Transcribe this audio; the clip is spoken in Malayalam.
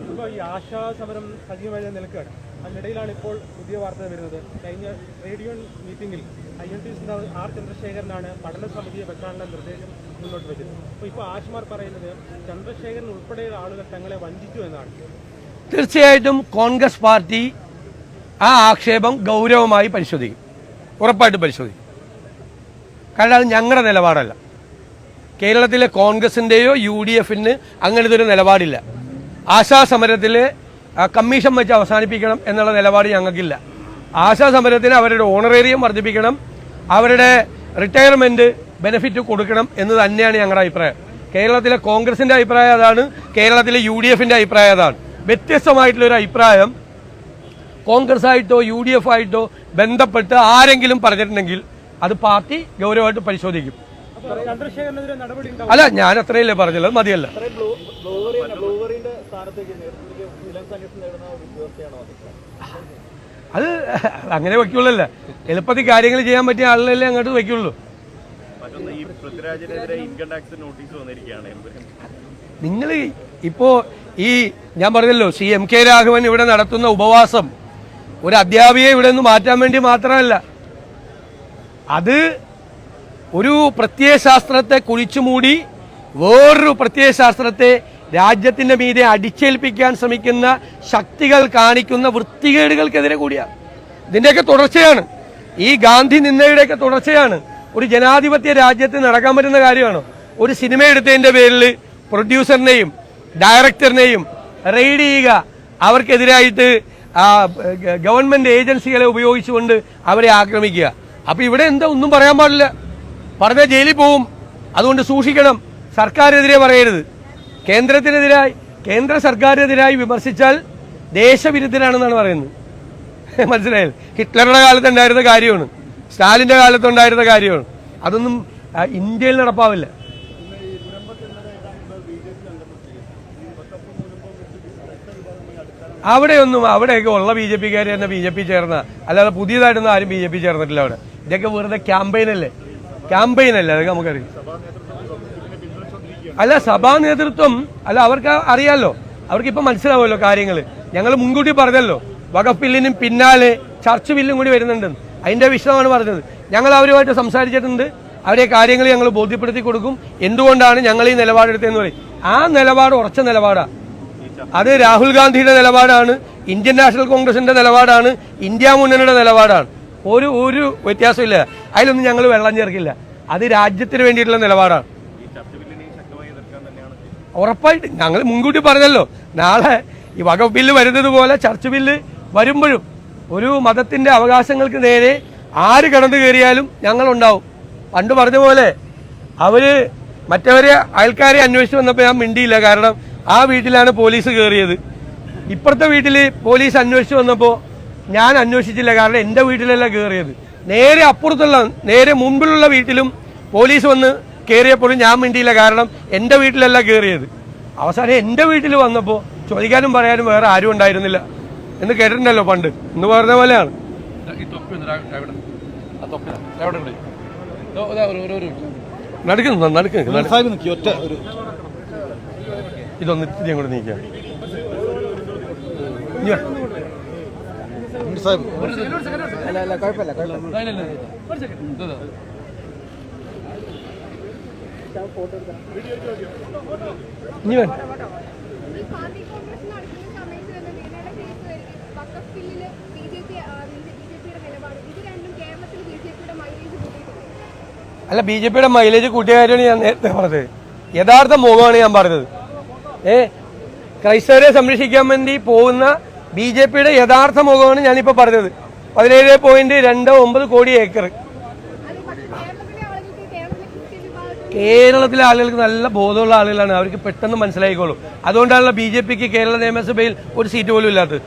ഇപ്പോൾ ഈ ആശാ സമരം സജീവമായി നിൽക്കുകയാണ്. അതിനിടയിലാണ് ഇപ്പോൾ പുതിയ വാർത്ത വരുന്നത്. കഴിഞ്ഞ റേഡിയോ മീറ്റിംഗിൽ ഐ എൻ ടി നേതാവ് ആർ ചന്ദ്രശേഖരനാണ് പഠന സമിതിയെ വെക്കാനുള്ള നിർദ്ദേശം മുന്നോട്ട് വെച്ചത്. അപ്പോൾ ഇപ്പോൾ ആശുമാർ പറയുന്നത് ചന്ദ്രശേഖരൻ ഉൾപ്പെടെയുള്ള ആളുകൾ തങ്ങളെ വഞ്ചിച്ചു എന്നാണ്. തീർച്ചയായിട്ടും കോൺഗ്രസ് പാർട്ടി ആ ആക്ഷേപം ഗൗരവമായി പരിശോധിക്കും. ഉറപ്പായിട്ടും പരിശോധിക്കും. കാരണം അത് ഞങ്ങളുടെ നിലപാടല്ല. കേരളത്തിലെ കോൺഗ്രസിന്റെയോ യു ഡി എഫിന് അങ്ങനത്തെ ഒരു നിലപാടില്ല. ആശാ സമരത്തിൽ കമ്മീഷൻ വെച്ച് അവസാനിപ്പിക്കണം എന്നുള്ള നിലപാട് ഞങ്ങൾക്കില്ല ആശാ സമരത്തിന് അവരുടെ ഓണറേറിയം വർദ്ധിപ്പിക്കണം അവരുടെ റിട്ടയർമെന്റ് ബെനിഫിറ്റ് കൊടുക്കണം എന്ന് തന്നെയാണ് ഞങ്ങളുടെ അഭിപ്രായം കേരളത്തിലെ കോൺഗ്രസിന്റെ അഭിപ്രായം അതാണ് കേരളത്തിലെ യു ഡി എഫിന്റെ അഭിപ്രായം അതാണ് വ്യത്യസ്തമായിട്ടുള്ള ഒരു അഭിപ്രായം കോൺഗ്രസ് ആയിട്ടോ യു ഡി എഫ് ആയിട്ടോ ബന്ധപ്പെട്ട് ആരെങ്കിലും പറഞ്ഞിട്ടുണ്ടെങ്കിൽ അത് പാർട്ടി ഗൗരവമായിട്ട് പരിശോധിക്കും അല്ല ഞാൻ അത്രയല്ലേ പറഞ്ഞല്ലോ അത് മതിയല്ല സ്ഥാനത്തേക്ക് ഉദ്യോഗസ്ഥയാണോ അത്? അങ്ങനെ വെക്കുള്ളല്ല എളുപ്പത്തിൽ കാര്യങ്ങൾ ചെയ്യാൻ പറ്റിയ ആളുകളല്ലേ അങ്ങോട്ട് വെക്കുള്ളൂ മറ്റൊന്ന് ഈ പൃഥ്വിരാജിനെതിരെ നോട്ടീസ് വന്നിരിക്കുകയാണ്. നിങ്ങൾ ഇപ്പോ ഈ ഞാൻ പറഞ്ഞല്ലോ സി എം കെ രാഘവൻ ഇവിടെ നടത്തുന്ന ഉപവാസം ഒരു അധ്യാപികയെ ഇവിടെ നിന്ന് മാറ്റാൻ വേണ്ടി മാത്രമല്ല. അത് ഒരു പ്രത്യയശാസ്ത്രത്തെ കുഴിച്ചുമൂടി വേറൊരു പ്രത്യയശാസ്ത്രത്തെ രാജ്യത്തിന്റെ മീതെ അടിച്ചേൽപ്പിക്കാൻ ശ്രമിക്കുന്ന ശക്തികൾ കാണിക്കുന്ന വൃത്തികേടുകൾക്കെതിരെ കൂടിയാണ് ഇതിന്റെയൊക്കെ തുടർച്ചയാണ്. ഈ ഗാന്ധി നിന്നയുടെയൊക്കെ തുടർച്ചയാണ്. ഒരു ജനാധിപത്യ രാജ്യത്ത് നടക്കാൻ പറ്റുന്ന കാര്യമാണ്? ഒരു സിനിമ എടുത്തതിന്റെ പേരിൽ പ്രൊഡ്യൂസറിനെയും ഡയറക്ടറിനെയും റെയ്ഡ് ചെയ്യുക. അവർക്കെതിരായിട്ട് ഗവൺമെന്റ് ഏജൻസികളെ ഉപയോഗിച്ചുകൊണ്ട് അവരെ ആക്രമിക്കുക. അപ്പോൾ ഇവിടെ എന്താ ഒന്നും പറയാൻ പാടില്ല. പറഞ്ഞാൽ ജയിലിൽ പോവും. അതുകൊണ്ട് സൂക്ഷിക്കണം. സർക്കാരിനെതിരെ പറയരുത്. കേന്ദ്രത്തിനെതിരായി കേന്ദ്ര സർക്കാരിനെതിരായി വിമർശിച്ചാൽ ദേശവിരുദ്ധനാണെന്നാണ് പറയുന്നത്. മനസ്സിലായത് ഹിറ്റ്ലറുടെ കാലത്ത് ഉണ്ടായിരുന്ന കാര്യമാണ്. സ്റ്റാലിന്റെ കാലത്തുണ്ടായിരുന്ന കാര്യമാണ്. അതൊന്നും ഇന്ത്യയിൽ നടപ്പാവില്ല. അവിടെയൊന്നും അവിടെയൊക്കെ ഉള്ള ബി ജെ പിക്കാർ തന്നെ ബി ജെ പി ചേർന്ന അല്ലാതെ പുതിയതായിട്ടൊന്നും ആരും ബി ജെ പി ചേർന്നിട്ടില്ല അവിടെ. ഇതൊക്കെ വെറുതെ ക്യാമ്പയിനല്ലേ? ക്യാമ്പയിനല്ലേ? അതൊക്കെ നമുക്കറിയാം. അല്ല സഭാ നേതൃത്വം അല്ല അവർക്ക് അറിയാലോ. അവർക്ക് ഇപ്പൊ മനസ്സിലാവുമല്ലോ കാര്യങ്ങൾ ഞങ്ങൾ മുൻകൂട്ടി പറഞ്ഞല്ലോ. വകഫ് ബില്ലിനും പിന്നാലെ ചർച്ച് ബില്ലും കൂടി വരുന്നുണ്ട്. അതിന്റെ വിഷയമാണ് പറഞ്ഞത്. ഞങ്ങൾ അവരുമായിട്ട് സംസാരിച്ചിട്ടുണ്ട്. അവരെ കാര്യങ്ങൾ ഞങ്ങൾ ബോധ്യപ്പെടുത്തി കൊടുക്കും. എന്തുകൊണ്ടാണ് ഞങ്ങൾ ഈ നിലപാടെടുത്തതെന്ന് പറയും. ആ നിലപാട് ഉറച്ച നിലപാടാണ് അത് രാഹുൽ ഗാന്ധിയുടെ നിലപാടാണ്. ഇന്ത്യൻ നാഷണൽ കോൺഗ്രസിന്റെ നിലപാടാണ്. ഇന്ത്യ മുന്നണിയുടെ നിലപാടാണ്. ഒരു ഒരു വ്യത്യാസമില്ല അതിലൊന്നും ഞങ്ങൾ വെള്ളം ചേർക്കില്ല. അത് രാജ്യത്തിന് വേണ്ടിയിട്ടുള്ള നിലപാടാണ് ഈ ചർച്ച ബില്ലിനെ ശക്തമായി എതിർക്കാൻ തന്നെയാണ് ഉറപ്പായിട്ട് ഞങ്ങൾ മുൻകൂട്ടി പറഞ്ഞല്ലോ. നാളെ ഈ വകഫ് ബില്ല് വരുന്നത് പോലെ ചർച്ച് ബില്ല് വരുമ്പോഴും ഒരു മതത്തിന്റെ അവകാശങ്ങൾക്ക് നേരെ ആര് കടന്നു കയറിയാലും ഞങ്ങളുണ്ടാവും. പണ്ട് പറഞ്ഞ പോലെ അവർ മറ്റവരെ അയൽക്കാരെ അന്വേഷിച്ച് വന്നപ്പോൾ ഞാൻ മിണ്ടിയില്ല. കാരണം ആ വീട്ടിലാണ് പോലീസ് കയറിയത് ഇപ്പുറത്തെ വീട്ടിൽ പോലീസ് അന്വേഷിച്ച് വന്നപ്പോൾ ഞാൻ അന്വേഷിച്ചില്ല. കാരണം എന്റെ വീട്ടിലല്ല കയറിയത് നേരെ അപ്പുറത്തുള്ള നേരെ മുൻപിലുള്ള വീട്ടിലും പോലീസ് വന്ന് കയറിയപ്പോഴും ഞാൻ മിണ്ടിയില്ല. കാരണം എന്റെ വീട്ടിലല്ല കയറിയത് അവസാനം എന്റെ വീട്ടിൽ വന്നപ്പോൾ ചോദിക്കാനും പറയാനും വേറെ ആരും ഉണ്ടായിരുന്നില്ല എന്ന് കേട്ടിട്ടുണ്ടല്ലോ പണ്ട്. എന്ന് പറഞ്ഞ പോലെയാണ്. നടക്കുന്നു നടക്കുന്നു ഇതൊന്ന് ഇത്തിരി അങ്ങോട്ട് നീക്കാം. സാഹിബ് അല്ല അല്ല കുഴപ്പമില്ല പാർട്ടി മൈലേജ് കൂട്ടിയിട്ടുണ്ട് അല്ല ബി ജെ പിയുടെ മൈലേജ് കൂട്ടിയ കാര്യമാണ് ഞാൻ നേരത്തെ പറഞ്ഞത്. യഥാർത്ഥ മുഖമാണ് ഞാൻ പറഞ്ഞത്. ഏ ക്രൈസ്തവരെ സംരക്ഷിക്കാൻ വേണ്ടി പോകുന്ന ബി ജെ പിയുടെ യഥാർത്ഥ മുഖമാണ് ഞാനിപ്പോ പറഞ്ഞത്. പതിനേഴ് പോയിന്റ് രണ്ട് ഒമ്പത് കോടി ഏക്കർ അത് പക്ഷേ കേരളത്തിലെ ആളുകൾക്ക് കേരളത്തിലെ ക്രിസ്ത്യൻ വിഭാഗത്തിൽ കേരളത്തിലെ ആളുകൾക്ക് നല്ല ബോധമുള്ള ആളുകളാണ്. അവർക്ക് പെട്ടെന്ന് മനസ്സിലായിക്കോളും. അതുകൊണ്ടാണല്ലോ ബി ജെ പിക്ക് കേരള നിയമസഭയിൽ ഒരു സീറ്റ് പോലും ഇല്ലാത്തത്.